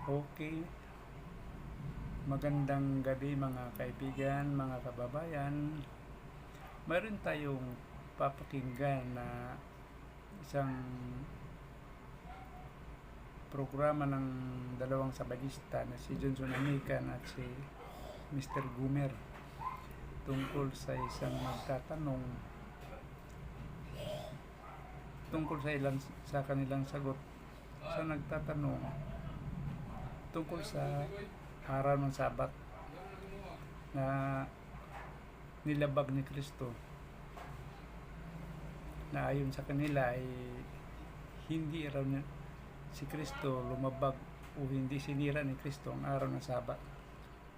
Okay. Magandang gabi mga kaibigan, mga kababayan. Mayroon tayong papakinggan na isang programa ng dalawang sabalista na si Johnson Amican at si Mr. Gumer tungkol sa isang magtatanong tungkol sa ilang sa kanilang sagot sa nagtatanong tungkol sa araw ng Sabat na nilabag ni Kristo na ayon sa kanila ay hindi raw niya si Kristo lumabag o hindi sinira ni Kristo ang araw ng Sabat.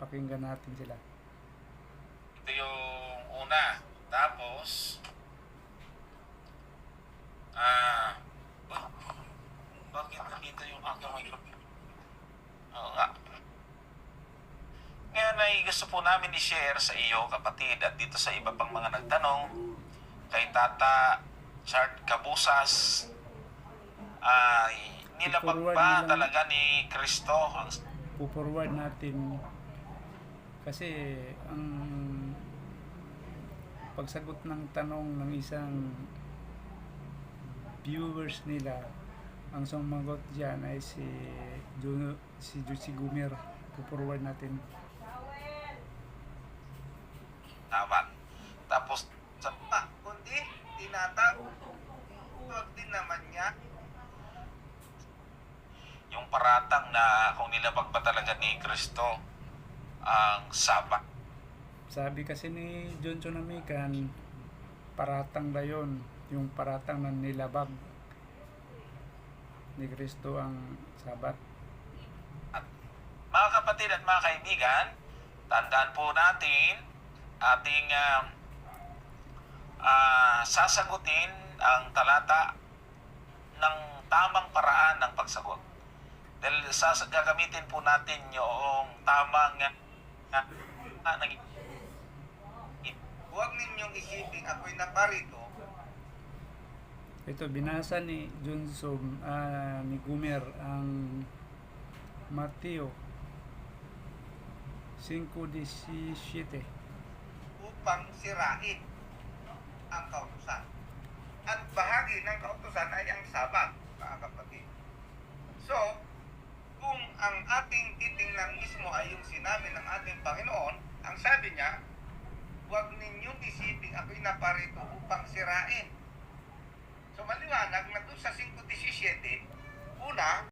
Pakinggan natin sila. Ito yung una. Tapos, ay gusto po namin i-share sa iyo, kapatid, at dito sa iba pang mga nagtanong, kay Tata Chart Kabusas, ay nilabag ba talaga ni Kristo? Ang Po-forward natin. Kasi ang pagsagot ng tanong ng isang viewers nila ang sumagot dyan ay si Juno, si Juicy Gumer. Po-forward natin Tawad. Tapos, sa pa, kundi, tinatawag din naman niya yung paratang na kung nilabag ba talaga ni Kristo ang Sabat. sabi kasi ni Johnson Amican paratang ba yun yung paratang ng nilabag ni Kristo ang sabat Mga kapatid at mga kaibigan, tandaan po natin ating ah, ah, sasagutin ang talata ng tamang paraan ng pagsagot. Dahil gagamitin po natin yung tamang uh, uh, nag Huwag ninyong isipin ako'y naparito Ito, binasa ni Johnson, ah, ni Gumer, ang Mateo 5.17 upang sirain ang kautusan. At bahagi ng kautusan ay ang sabat, mga kapatid. So, kung ang ating titingnan mismo ay yung sinabi ng ating Panginoon, ang sabi niya, huwag ninyong isipin ako'y naparito upang sirain. So maliwanag na doon sa 5.17, una,